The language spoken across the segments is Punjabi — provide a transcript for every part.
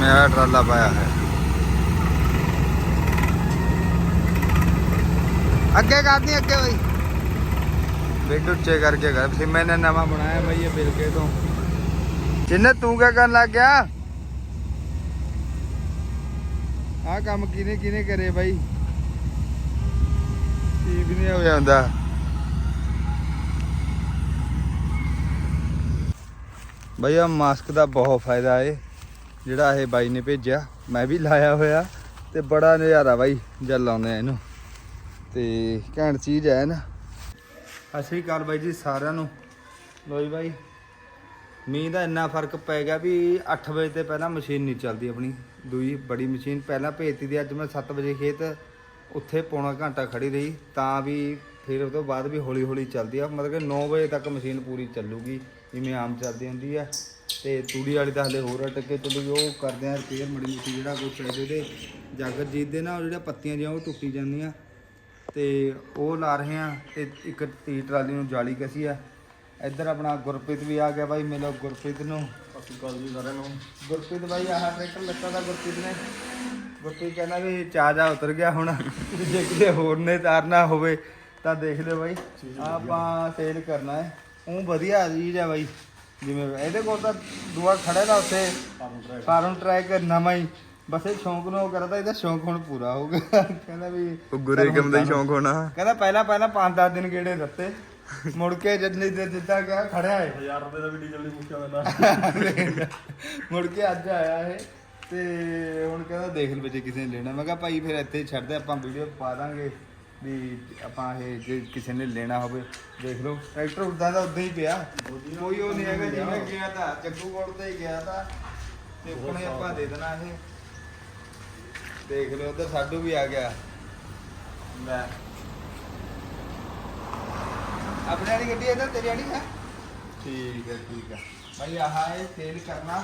ਨਵੇਂ ਆ ਟਰਾਲਾ ਪਾਇਆ ਹੈ ਅੱਗੇ ਕਰਦੀ ਅੱਗੇ ਬਈ। ਬੇਡ ਉੱਚੇ ਕਰਕੇ ਕਰ। ਫਿਰ ਮੈਨੇ ਨਵਾਂ ਬਣਾਇਆ ਬਈ, ਇਹ ਬਿਲਕੇ ਤੋਂ। ਜਿੰਨੇ ਤੂੰ ਕਿਆ ਕਰਨ ਲੱਗ ਗਿਆ? ਆ ਕੰਮ ਕਿਨੇ ਕਿਨੇ ਕਰੇ ਬਾਈ? ਠੀਕ ਨਹੀਂ ਹੋ ਜਾਂਦਾ ਬਈ ਆ ਮਾਸਕ ਦਾ ਬਹੁਤ ਫਾਇਦਾ ਏ। ਜਿਹੜਾ ਇਹ ਬਾਈ ਨੇ ਭੇਜਿਆ, ਮੈਂ ਵੀ ਲਾਇਆ ਹੋਇਆ ਤੇ ਬੜਾ ਨਜ਼ਾਰਾ ਬਾਈ ਜਦ ਲਾਉਂਦੇ ਆ ਇਹਨੂੰ। ਤੇ ਘੈਂਟ ਚੀਜ਼ ਹੈ ਨਾ। ਅਸੀਂ ਕਾਲ ਬਾਈ ਜੀ ਸਾਰਿਆਂ ਨੂੰ। ਲੋਈ ਬਾਈ, ਮੀਂਹ ਦਾ ਇੰਨਾ ਫ਼ਰਕ ਪੈ ਗਿਆ ਵੀ 8 ਵਜੇ ਤੇ ਪਹਿਲਾਂ ਮਸ਼ੀਨ ਨਹੀਂ ਚੱਲਦੀ ਆਪਣੀ। ਦੂਈ ਬੜੀ ਮਸ਼ੀਨ, ਪਹਿਲਾਂ ਭੇਜਤੀ ਦੀ, ਅੱਜ ਮੈਂ 7 ਵਜੇ ਖੇਤ ਉੱਥੇ ਪੌਣਾ ਘੰਟਾ ਖੜੀ ਰਹੀ, ਤਾਂ ਵੀ ਫਿਰ ਉਹ ਤੋਂ ਬਾਅਦ ਵੀ ਹੌਲੀ ਹੌਲੀ ਚੱਲਦੀ ਆ। ਮਤਲਬ ਕਿ 9 ਵਜੇ ਤੱਕ ਮਸ਼ੀਨ ਪੂਰੀ ਚੱਲੂਗੀ, ਜਿਵੇਂ ਆਮ ਚੱਲਦੀ ਹੁੰਦੀ ਆ। ਤੇ ਤੂੜੀ ਵਾਲੀ ਤਾਂ ਹਲੇ ਹੋਰ ਟੱਕੇ ਚੱਲੂਗੀ ਉਹ ਕਰਦੇ ਆ ਰਿਪੇਅਰ ਮੜੀ ਮੁੱਟੀ ਜਿਹੜਾ ਕੋਈ ਚਾਹੀਦੇ ਤੇ ਜਾਗਰ ਜੀਤ ਦੇ ਨਾ ਉਹ ਜਿਹੜੀਆਂ ਪੱਤੀਆਂ ਜਿਹੀਆਂ ਉਹ ਟੁੱਟੀ ਜਾਂਦੀਆਂ। ਤੇ ਉਹ ਲਾ ਰਹੇ ਆ ਤੇ ਇੱਕ ਤੀ ਟਰਾਲੀ ਨੂੰ ਜਾਲੀ ਕਸੀ ਆ। ਇੱਧਰ ਆਪਣਾ ਗੁਰਪ੍ਰੀਤ ਵੀ ਆ ਗਿਆ ਬਾਈ ਮਿਲੋ ਗੁਰਪ੍ਰੀਤ ਨੂੰ। ਸ਼੍ਰੀ ਅਕਾਲ ਜੀ ਸਾਰਿਆਂ ਨੂੰ। ਗੁਰਪ੍ਰੀਤ ਬਾਈ ਆਹ ਟਰੈਕਟਰ ਲੱਤਾ ਦਾ ਗੁਰਪ੍ਰੀਤ ਨੇ। ਗੁਰਪ੍ਰੀਤ ਕਹਿੰਦਾ ਵੀ ਚਾਜਾ ਉਤਰ ਗਿਆ ਹੁਣ। ਜੇ ਕਿਤੇ ਹੋਰ ਨੇ ਤਾਰਨਾ ਹੋਵੇ ਤਾਂ ਦੇਖ ਲਿਓ ਬਾਈ। ਆਪਾਂ ਸੇਲ ਕਰਨਾ ਹੈ। ਉਹ ਵਧੀਆ ਚੀਜ਼ ਹੈ ਬਾਈ। ਜਿਵੇਂ ਇਹਦੇ ਕੋਲ ਤਾਂ ਦੂਆ ਖੜਾ ਦਾ ਉੱਥੇ ਫਾਰਮ ਟਰੈਕ ਨਵਾਂ ਹੀ। ਬਸ ਇਹ ਸ਼ੌਂਕ ਨੂੰ ਉਹ ਕਰਦਾ ਇਹਦਾ ਸ਼ੌਂਕ ਹੁਣ ਪੂਰਾ ਹੋ ਗਿਆ। ਕਹਿੰਦਾ ਵੀ ਗੁਰੇ ਕੰਮ ਦਾ ਹੀ ਸ਼ੌਂਕ ਹੋਣਾ। ਕਹਿੰਦਾ ਪਹਿਲਾਂ ਪਹਿਲਾਂ 5-10 ਦਿਨ ਗੇੜੇ ਦਿੱਤੇ। ਮੁੜ ਕੇ ਜਿੰਨੇ ਦਿਨ ਜਿੱਦਾਂ ਗਿਆ ਖੜਿਆ ਹੈ 1000 ਰੁਪਏ ਦਾ ਵੀ ਡੀਜ਼ਲ ਨਹੀਂ ਮੁੱਕਿਆ ਮੈਨਾਂ ਮੁੜ ਕੇ ਅੱਜ ਆਇਆ ਇਹ ਤੇ ਹੁਣ ਕਹਿੰਦਾ ਦੇਖ ਲਓ ਜੇ ਕਿਸੇ ਨੇ ਲੈਣਾ। ਮੈਂ ਕਿਹਾ ਭਾਈ ਫਿਰ ਇੱਥੇ ਛੱਡ ਦੇ ਆਪਾਂ ਵੀਡੀਓ ਪਾ ਦਾਂਗੇ। ਵੀ ਆਪਾਂ ਇਹ ਜੇ ਕਿਸੇ ਨੇ ਲੈਣਾ ਹੋਵੇ, ਦੇਖ ਲਓ। ਟਰੈਕਟਰ ਉਦਾਂ ਦਾ ਉਦਾਂ ਹੀ ਪਿਆ। ਕੋਈ ਉਹ ਨਹੀਂ ਹੈਗਾ ਜਿਵੇਂ ਗਿਆ ਤਾਂ ਚੱਕੂ ਕੋਲ ਤੇ ਹੀ ਗਿਆ ਤਾਂ, ਤੇ ਉਹਨੇ ਆਪਾਂ ਦੇ ਦੇਣਾ ਇਹ। ਦੇਖ ਲਓ, ਉਧਰ ਸਾਡੂ ਵੀ ਆ ਗਿਆ। ਲੈ। ਆਪਣੇ ਵਾਲੀ ਗੱਡੀ ਇਹਦਾ ਤੇਰੀ ਵਾਲੀ ਹੈ ਠੀਕ ਹੈ ਠੀਕ ਹੈ ਭਾਈ ਆਹ ਇਹ ਸੇਲ ਕਰਨਾ।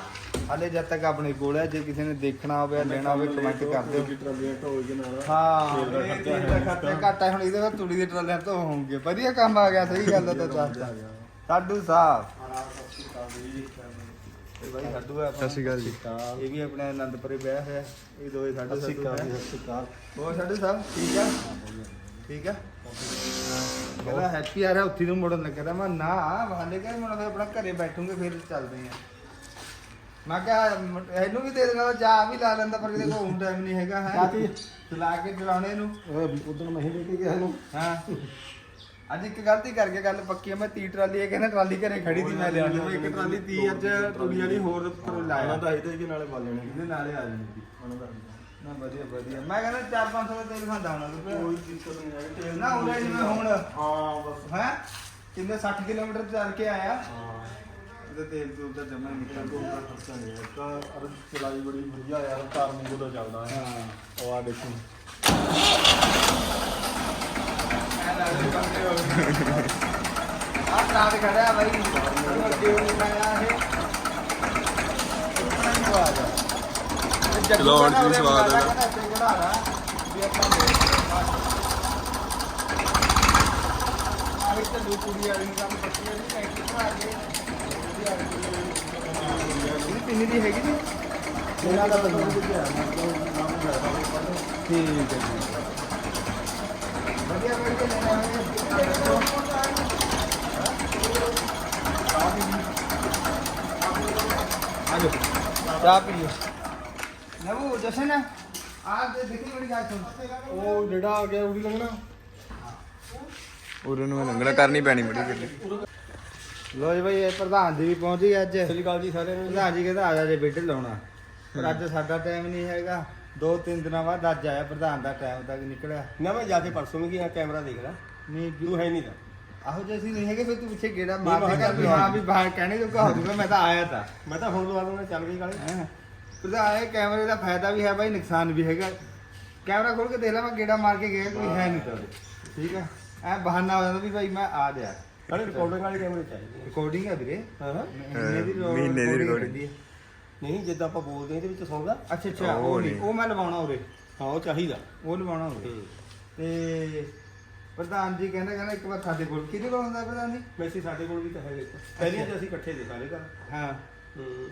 ਹਲੇ ਜਦ ਤੱਕ ਆਪਣੇ ਕੋਲ ਹੈ ਜੇ ਕਿਸੇ ਨੇ ਦੇਖਣਾ ਹੋਵੇ ਲੈਣਾ ਹੋਵੇ ਕਮੈਂਟ ਕਰ ਦਿਓ। ਟਰਾਲੀਆਂ ਢੋਏ ਦੇ ਨਾਲ। ਹਾਂ ਤੇਲ ਦਾ ਖਰਚਾ ਤੇਲ ਦਾ ਹੈ। ਖਰਚਾ ਘੱਟ ਹੈ ਹੁਣ ਇਹਦੇ ਬਾਅਦ ਤੂੜੀ ਦੇ ਟਰਾਲਿਆਂ ਤੋਂ ਹੋਣਗੇ ਵਧੀਆ ਕੰਮ ਆ ਗਿਆ ਸਹੀ ਗੱਲ ਤਾਂ ਚਾਚਾ ਸਾਡੂ ਸਾਹਿਬ ਇਹ ਭਾਈ ਸਾਡੂ ਹੈ ਸਤਿ ਸ਼੍ਰੀ ਅਕਾਲ ਜੀ। ਇਹ ਵੀ ਆਪਣੇ ਆਨੰਦਪੁਰੇ ਵਿਆਹ ਹੋਇਆ। ਇਹ ਦੋਏ ਸਾਡੂ ਸਤਿ ਸ਼੍ਰੀ ਸਾਡੂ ਅਕਾਲ ਹੈ। ਜੀ, ਸਤਿ ਸ਼੍ਰੀ ਅਕਾਲ। ਹੋਰ ਸਾਡੂ ਸਾਹਿਬ ਠੀਕ ਆ? ਠੀਕ ਆ? ਕਹਿੰਦਾ ਹੈਪੀ ਆ ਰਿਹਾ ਉੱਥੇ ਨੂੰ ਮੁੜਨ ਲੱਗਾ ਤਾਂ ਮੈਂ ਨਾ ਕਹਿੰਦਾ ਮੁੜਨ ਫਿਰ ਆਪਣਾ ਘਰੇ ਬੈਠੂਗੇ ਫਿਰ ਚੱਲਦੇ ਆ। ਮੈਂ ਕਿਹਾ ਮ- ਇਹਨੂੰ ਵੀ ਦੇ ਦੇਣਾ ਚਾਹ ਵੀ ਲਾ ਲੈਂਦਾ ਪਰ ਇਹਦੇ ਕੋਲ ਹੁਣ ਟਾਈਮ ਨਹੀਂ ਹੈਗਾ ਹੈ। ਚਲਾ ਕੇ ਚਲਾਉਣੇ ਨੂੰ। ਉਦੋਂ ਮੈਂ ਹੀ ਲੈ ਕੇ ਗਿਆ ਇਹਨੂੰ। ਹਾਂ। ਅੱਜ ਇੱਕ ਗਲਤੀ ਕਰਕੇ ਗੱਲ ਪੱਕੀ ਆ ਮੈਂ ਤੀ ਟਰਾਲੀ ਇਹ ਕਹਿੰਦਾ ਟਰਾਲੀ ਘਰੇ ਖੜੀ ਸੀ ਮੈਂ ਲਿਆ ਮੈਂ ਇੱਕ ਟਰਾਲੀ ਤੀ ਅੱਜ ਟੁੜੀ ਵਾਲੀ ਹੋਰ ਆਣਾ ਲਾਇਆ। ਤਾਂ ਇਹਦੇ ਨਾਲੇ ਪਾ ਲੈਣੇ। ਇਹਦੇ ਨਾਲੇ ਆ ਜਾਂਦੀ ਆਣਾ ਤਾਂ ਨਾ ਵਧੀਆ ਵਧੀਆ। ਮੈਂ ਕਹਿੰਦਾ 4-500 ਦਾ ਤੇਲ ਖਾਂਦਾ ਹੋਣਾ ਤੂੰ। ਕੋਈ ਦਿੱਕਤ ਨਹੀਂ ਹੈ ਤੇਲ ਨਾ ਉਹਨੇ ਜਿਵੇਂ ਹੁਣ। ਹਾਂ ਬਸ। ਹੈ? ਕਿੰਨੇ 60 ਕਿਲੋਮੀਟਰ ਚੱਲ ਕੇ ਆਇਆ। ਇਹਦਾ ਤੇਲ ਤੂਲ ਤਾਂ ਜਮਾ ਨਹੀਂ ਤੇਲ ਨਿਕਲਦਾ। ਤੋਂ ਖਰਚਾ ਨਹੀਂ ਹੈ। ਤਾਂ ਅਰ ਚਲਾਈ ਬੜੀ ਵਧੀਆ ਯਾਰ ਕਾਰ ਮੰਗੋ ਦਾ ਚੱਲਦਾ ਹੈ। ਹਾਂ। ਉਹ ਆ ਦੇਖੋ। ਆਹ ਕਾਰ ਖੜਿਆ ਬਾਈ। ਅੱਗੇ ਉਹ ਸਵਾਦ ਹੈ। ਆਹ ਤੇ ਦੋ ਕੁੜੀ ਵਾਲੀ ਕੰਮ ਕੱਟੀ ਨਹੀਂ ਟੈਂਕੀ ਬਣਾ ਕੇ ਇਹ ਪਿੰਨੀ ਦੀ ਹੈਗੀ ਜੀ ਇਹਨਾਂ ਦਾ ਤਾਂ ਨਾਮ ਠੀਕ ਹੈ ਜੀ ਵਧੀਆ ਵਧੀਆ ਲੈਣਾ ਆਜੋ ਚਾਹ ਪੀਓ। ਜਸ਼ਨ। ਆਹ ਦੇ ਦੇਖੀ ਬੜੀ ਗੱਲ ਸੁਣ। ਉਹ ਜਿਹੜਾ ਆ ਗਿਆ ਉਹ ਵੀ ਲੰਘਣਾ ਉਰੇ ਨੂੰ ਲੰਗਣਾ ਕਰਨੀ ਪੈਣੀ ਬੜੀ ਗੱਡੀ ਲੋ ਜੀ ਬਈ ਇਹ ਪ੍ਰਧਾਨ ਜੀ ਵੀ ਪਹੁੰਚ ਗਏ ਅੱਜ। ਸਤਿ ਸ਼੍ਰੀ ਅਕਾਲ ਜੀ ਸਾਰਿਆਂ ਨੂੰ। ਪ੍ਰਧਾਨ ਜੀ ਕਹਿੰਦਾ ਆ ਜਾ ਜੇ ਬਿੱਡ ਲਾਉਣਾ। ਪਰ ਅੱਜ ਸਾਡਾ ਟਾਈਮ ਨਹੀਂ ਹੈਗਾ। ਦੋ ਤਿੰਨ ਦਿਨਾਂ ਬਾਅਦ ਅੱਜ ਆਇਆ ਪ੍ਰਧਾਨ ਦਾ ਟਾਈਮ ਤੱਕ ਨਿਕਲਿਆ। ਨਾ ਮੈਂ ਜਾ ਕੇ ਪਰਸੋਂ ਵੀ ਗਿਆ ਕੈਮਰਾ ਦੇਖ ਲੈ। ਨਹੀਂ ਤੂੰ ਹੈ ਨਹੀਂ ਤਾਂ। ਆਹੋ ਜੇ ਅਸੀਂ ਨਹੀਂ ਹੈਗੇ ਫਿਰ ਤੂੰ ਪਿੱਛੇ ਗੇੜਾ ਮਾਰ ਕਿਹਾ ਵੀ ਹਾਂ ਵੀ ਬਾਹਰ ਕਹਿਣੇ ਜੋਗਾ ਹੋ ਜੂਗਾ ਮੈਂ ਤਾਂ ਆਇਆ ਤਾਂ। ਮੈਂ ਤਾਂ ਹੁਣ ਲਵਾ ਦੂੰਗਾ ਚੱਲ ਗਈ ਕਾਲੇ। ਪ੍ਰਧਾਨ ਇਹ ਕੈਮਰੇ ਦਾ ਫਾਇਦਾ ਵੀ ਹੈ ਬਾਈ ਨੁਕਸਾਨ ਵੀ ਹੈਗਾ। ਕੈਮਰਾ ਖੋਲ ਕੇ ਦੇਖ ਲੈ ਮੈਂ ਗੇੜਾ ਮਾਰ ਕੇ ਗਿਆ ਕੋਈ ਹੈ ਨਹੀਂ ਤਾਂ ਠੀਕ ਹੈ ਐ ਬਹਾਨਾ ਹੋ ਜਾਂਦਾ ਵੀ ਭਾਈ ਮੈਂ ਆ ਗਿਆ। ਕਾਲੇ ਰਿਕਾਰਡਿੰਗ ਵਾਲੇ ਕੈਮਰੇ ਚਾਹੀਦੇ ਰਿਕਾਰਡਿੰਗ ਹੈ ਵੀਰੇ। ਹਾਂ ਹਾਂ। ਮਹੀਨੇ ਦੀ ਰੋ- ਮਹੀਨੇ ਦੀ recording recording। ਰਹਿੰਦੀ ਹੈ। ਨਹੀਂ ਜਿੱਦਾਂ ਆਪਾਂ ਬੋਲਦੇ ਹਾਂ ਇਹਦੇ ਵਿੱਚ ਸੁਣਦਾ। ਅੱਛਾ ਅੱਛਾ ਉਹ ਉਹ ਨਹੀਂ। ਉਹ ਮੈਂ ਲਵਾਉਣਾ ਉਰੇ। ਹਾਂ ਉਹ ਚਾਹੀਦਾ। ਉਹ ਲਵਾਉਣਾ ਉਰੇ। ਤੇ ਪ੍ਰਧਾਨ ਜੀ ਕਹਿੰਦਾ ਕਹਿੰਦਾ ਇੱਕ ਵਾਰ ਸਾਡੇ ਕੋਲ ਕਿਹਦੇ ਕੋਲ ਹੁੰਦਾ ਪ੍ਰਧਾਨ ਜੀ? ਮੈਸੀ ਸਾਡੇ ਕੋਲ ਵੀ ਤਾਂ ਹੈਗੇ। ਪਹਿਲੀਆਂ ਚ ਅਸੀਂ ਇਕੱਠੇ ਦੇ ਸਾਰੇ ਘਰ। ਹਾਂ। ਹੂੰ।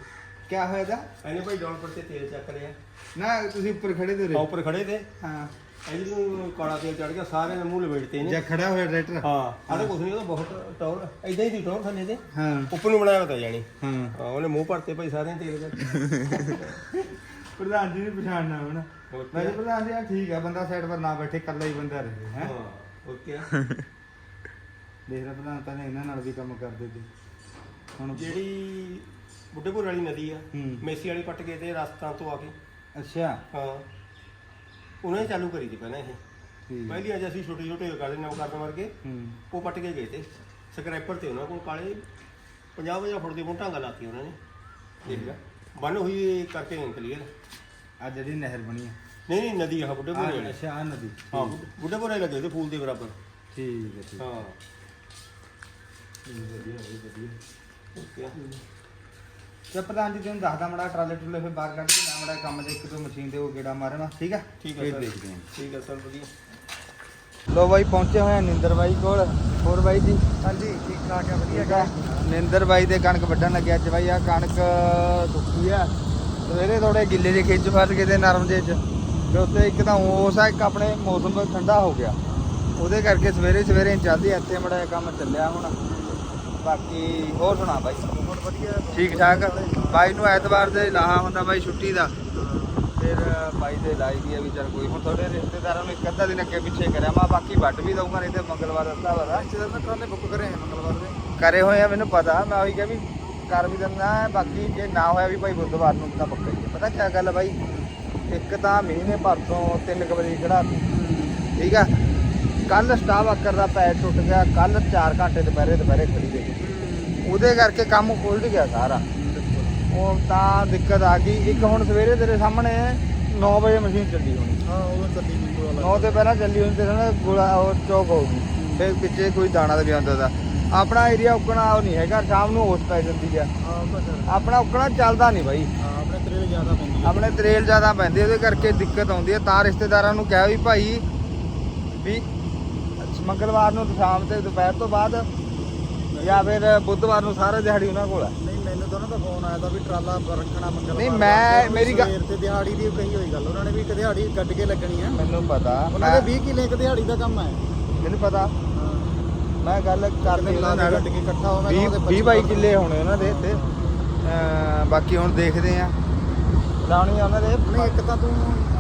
ਕਿਆ ਹੋਇਆ ਦਾ ਇਹਨੇ ਭਾਈ ਡਾਊਨ ਪਰ ਤੇ ਤੇਲ ਚੱਕ ਲਿਆ। ਨਾ ਤੁਸੀਂ ਉੱਪਰ ਖੜੇ ਤੇ ਆ ਰਹੇ ਉੱਪਰ ਖੜੇ ਤੇ? ਹਾਂ। ਇਹਦੇ ਨੂੰ ਕਾਲਾ ਤੇਲ ਚੜ ਗਿਆ ਸਾਰੇ ਨੇ ਮੂੰਹ ਲਪੇਟਤੇ ਨੇ ਜਾਂ ਖੜਾ ਹੋਇਆ ਟਰੈਕਟਰ? ਹਾਂ ਆਦੇ ਕੁਛ ਨਹੀਂ ਉਹਦਾ ਬਹੁਤ ਟੌਰ ਐਦਾਂ ਹੀ ਦੀ ਟੌਰ ਥੱਲੇ ਤੇ। ਹਾਂ। ਉੱਪਰ ਨੂੰ ਬਣਾਇਆ ਤਾਂ ਜਾਣੀ। ਹਾਂ। ਹਾਂ ਉਹਨੇ ਮੂੰਹ ਭਰਤੇ ਭਾਈ ਸਾਰਿਆਂ ਤੇਲ ਦੇ ਪ੍ਰਧਾਨ ਜੀ ਨੂੰ ਪਛਾਣਨਾ ਹੁਣ। ਹੋਰ ਮੈਂ ਕਿਹਾ ਪ੍ਰਧਾਨ ਜੀ ਆ ਠੀਕ ਆ ਬੰਦਾ ਸਾਈਡ ਪਰ ਨਾ ਬੈਠੇ ਇਕੱਲਾ ਹੀ ਬੰਦਾ ਰਹੇ ਹੈ। ਹਾਂ ਓਕੇ ਦੇਖ ਲੈ ਪ੍ਰਧਾਨ ਤਾਂ ਨੇ ਇਹਨਾਂ ਨਾਲ ਵੀ ਕੰਮ ਕਰਦੇ ਤੇ। ਹੁਣ ਜਿਹੜੀ ਬੁੱਢੇਪੁਰ ਵਾਲੀ ਨਦੀ ਆ ਹੂੰ। ਮੇਸੀ ਵਾਲੀ ਪੱਟ ਗਏ ਤੇ ਰਸਤਾਂ ਤੋਂ ਆ ਕੇ। ਅੱਛਾ। ਹਾਂ। ਉਹਨਾਂ ਨੇ ਚਾਲੂ ਕਰੀ ਸੀ ਪਹਿਲਾਂ ਇਹ। ਠੀਕ। ਪਹਿਲੀ ਅੱਜ ਅਸੀਂ ਛੋਟੇ ਛੋਟੇ ਕਰਦੇ ਨਵ ਕਰਨ ਵਰਗੇ ਹੂੰ। ਉਹ ਪੱਟ ਕੇ ਗਏ ਤੇ। ਸਕ੍ਰੈਪਰ ਤੇ ਉਹਨਾਂ ਕੋਲ ਕਾਲੇ 50 50 ਫੁੱਟ ਦੀ ਮੋਟਾਂਗਾ ਲਾਤੀ ਉਹਨਾਂ ਨੇ। ਦੇਖ ਲੈ। ਬੰਨ ਹੋਈ ਕਰਕੇ ਨਹੀਂ ਕਲੀਅਰ ਆ ਜਿਹੜੀ ਨਹਿਰ ਬਣੀ ਆ। ਨਹੀਂ ਨਹੀਂ ਨਦੀ ਆ ਬੁੱਢੇਪੁਰ ਆਹ ਵਾਲੀ। ਅੱਛਾ ਆ ਨਦੀ। ਹਾਂ ਬੁੱਢੇਪੁਰ ਵਾਲੇ ਲੱਗੇ ਤੇ ਫੂਲ ਦੇ ਬਰਾਬਰ। ਠੀਕ ਹੈ ਠੀਕ ਹੈ ਵਧੀਆ ਵਧੀਆ। ਓਕੇ। ਤੇ ਪ੍ਰਧਾਨ ਜੀ ਤੁਹਾਨੂੰ ਦੱਸਦਾ ਮੜਾ ਟਰਾਲੇ ਟੁੱਲੇ ਫਿਰ ਬਾਹਰ ਕੱਢ ਕੇ ਨਾ ਮੜਾ ਕੰਮ ਦੇ ਇੱਕ ਦੋ ਮਸ਼ੀਨ ਦੇ ਉਹ ਗੇੜਾ ਮਾਰਨਾ ਠੀਕ ਆ? ਠੀਕ ਹੈ ਫਿਰ ਸਰ। ਦੇਖਦੇ ਹਾਂ। ਠੀਕ ਹੈ ਸਰ ਵਧੀਆ। ਲੋ ਬਾਈ ਪਹੁੰਚੇ ਹੋਏ ਆ ਨਿੰਦਰ ਬਾਈ ਕੋਲ। ਹੋਰ ਬਾਈ ਜੀ? ਹਾਂਜੀ ਠੀਕ ਠਾਕ ਹੈ ਠੀਕ ਆ। ਨਿੰਦਰ ਬਾਈ ਦੇ ਕਣਕ ਵੱਢਣ ਲੱਗਿਆ ਅੱਜ ਬਾਈ ਆ ਕਣਕ ਸੁੱਕੀ ਆ। ਸਵੇਰੇ ਥੋੜੇ ਗਿੱਲੇ ਜਿਹੇ ਖਿੱਚ ਫਸ ਗਏ ਤੇ ਨਰਮ ਜਿਹੇ ਚ। ਤੇ ਉੱਤੇ ਇੱਕ ਤਾਂ ਉਸ ਆ ਇੱਕ ਆਪਣੇ ਮੌਸਮ ਠੰਡਾ ਹੋ ਗਿਆ। ਉਹਦੇ ਕਰਕੇ ਸਵੇਰੇ ਸਵੇਰੇ ਚੱਲਦੀ ਆ, ਇੱਥੇ ਮੜਾ ਕੰਮ ਚੱਲਿਆ ਹੁਣ। ਬਾਕੀ ਹੋਰ ਸੁਣਾ ਬਾਈ। ਬਹੁਤ ਵਧੀਆ। ਠੀਕ ਠਾਕ? ਬਾਈ ਨੂੰ ਐਤਵਾਰ ਦੇ ਲਾਹਾ ਹੁੰਦਾ ਬਾਈ ਛੁੱਟੀ ਦਾ। ਫਿਰ ਬਾਈ ਦੇ ਲਾਈ ਦੀ ਆ ਵੀ ਚੱਲ ਕੋਈ। ਹੁਣ ਤੁਹਾਡੇ ਰਿਸ਼ਤੇਦਾਰਾਂ ਨੂੰ ਇੱਕ ਅੱਧਾ ਦਿਨ ਅੱਗੇ ਪਿੱਛੇ ਕਰਿਆ। ਮੈਂ ਬਾਕੀ ਵੱਢ ਵੀ ਦਊਂਗਾ ਨਹੀਂ ਤੇ ਮੰਗਲਵਾਰ ਅੱਧਾ ਵਾਲਾ। ਰਿਸ਼ਤੇਦਾਰ ਮੈਂ ਟਰਾਲੇ ਬੁੱਕ ਕਰੇ ਆ ਮੰਗਲਵਾਰ ਦੇ। ਕਰੇ ਹੋਏ ਆ ਮੈਨੂੰ ਪਤਾ। ਮੈਂ ਉਹੀ ਕਿਹਾ ਵੀ ਕਰ ਵੀ ਦਿੰਦਾ ਬਾਕੀ ਜੇ ਨਾ ਹੋਇਆ ਵੀ ਭਾਈ ਬੁੱਧਵਾਰ ਨੂੰ ਤਾਂ ਪੱਕਾ ਹੀ ਪਤਾ ਕੀ ਗੱਲ ਹੈ ਬਾਈ? ਇੱਕ ਤਾਂ ਮਹੀਨੇ ਪਰਸੋਂ 3 ਵਜੇ ਖੜਾ ਠੀਕ ਆ? ਕੱਲ ਸਟਾਫ ਆਕਰ ਦਾ ਪੈਰ ਟੁੱਟ ਗਿਆ ਕੱਲ 4 ਘੰਟੇ ਦੁਪਹਿਰੇ ਦੁਪਹਿਰੇ ਖੜੀ ਰਹੀ। ਉਹਦੇ ਕਰਕੇ ਕੰਮ ਉਲਟ ਗਿਆ ਸਾਰਾ। ਉਹ ਤਾਂ ਦਿੱਕਤ ਆ ਗਈ। ਇੱਕ ਹੁਣ ਸਵੇਰੇ ਤੇਰੇ ਸਾਹਮਣੇ 9 ਵਜੇ ਮਸ਼ੀਨ ਚੱਲੀ ਹੋਣੀ। ਹਾਂ ਉਹ ਚੱਲੀ ਨਹੀਂ ਕੋਲ 9 ਤੋਂ ਪਹਿਲਾਂ ਚੱਲੀ ਹੋਣੀ ਤੇ ਨਾ ਗੋਲਾ ਉਹ ਚੌਕ ਹੋਊਗੀ। ਫਿਰ ਪਿੱਛੇ ਕੋਈ ਦਾਣਾ ਤੇ ਵੀ ਆਉਂਦਾ ਦਾ। ਆਪਣਾ ਏਰੀਆ ਉਕਣਾ ਉਹ ਨਹੀਂ ਹੈਗਾ ਸ਼ਾਮ ਨੂੰ ਹੋਸ਼ ਪੈ ਜਾਂਦੀ ਆ। ਆਪਣਾ ਉਕਣਾ ਚੱਲਦਾ ਨਹੀਂ ਬਾਈ। ਆਪਣੇ ਤੇਰੇ ਜ਼ਿਆਦਾ ਪੈਂਦੀ ਆਪਣੇ ਤਰੇਲ ਜ਼ਿਆਦਾ ਪੈਂਦੀ ਉਹਦੇ ਕਰਕੇ ਦਿੱਕਤ ਆਉਂਦੀ ਹੈ ਤਾਂ ਰਿਸ਼ਤੇਦਾਰਾਂ ਨੂੰ ਕਿਹਾ ਵੀ ਭਾਈ ਵੀ ਮੰਗਲਵਾਰ ਨੂੰ ਸ਼ਾਮ ਤੇ ਦੁਪਹਿਰ ਤੋਂ ਬਾਅਦ ਜਾਂ ਫਿਰ ਬੁੱਧਵਾਰ ਨੂੰ ਸਾਰਾ ਦਿਹਾੜੀ ਉਹਨਾਂ ਕੋਲ ਹੈ ਨਹੀਂ ਮੈਨੂੰ ਤਾਂ ਉਹਨਾਂ ਦਾ ਫੋਨ ਆਇਆ ਤਾਂ ਵੀ ਟਰਾਲਾ ਰੱਖਣਾ ਮੰਗਲਵਾਰ ਨਹੀਂ। ਮੈਂ- ਮੇਰੀ ਗੱਲ- ਤੇ ਦਿਹਾੜੀ ਦੀ ਕਹੀ ਹੋਈ ਗੱਲ ਉਹਨਾਂ ਨੇ ਵੀ ਇੱਕ ਦਿਹਾੜੀ ਗੱਡ ਕੇ ਲੱਗਣੀ ਹੈ ਮੈਨੂੰ ਪਤਾ ਉਹਨਾਂ ਦੇ 20 ਕਿੱਲੇ ਇੱਕ ਦਿਹਾੜੀ ਦਾ ਕੰਮ ਹੈ ਮੈਨੂੰ ਪਤਾ। ਮੈਂ ਗੱਲ ਕਰਦੀ ਉਹਨਾਂ ਨਾਲ। ਗੱਡ ਕੇ ਇਕੱਠਾ ਹੋਵੇ 20 20 ਬਾਈ ਕਿੱਲੇ ਹੋਣੇ ਉਹਨਾਂ ਦੇ ਇੱਥੇ। ਬਾਕੀ ਹੁਣ ਦੇਖਦੇ ਆ। ਲਾਉਣੀ ਆ ਉਹਨਾਂ ਦੇ। ਨਹੀਂ ਇੱਕ ਤਾਂ ਤੂੰ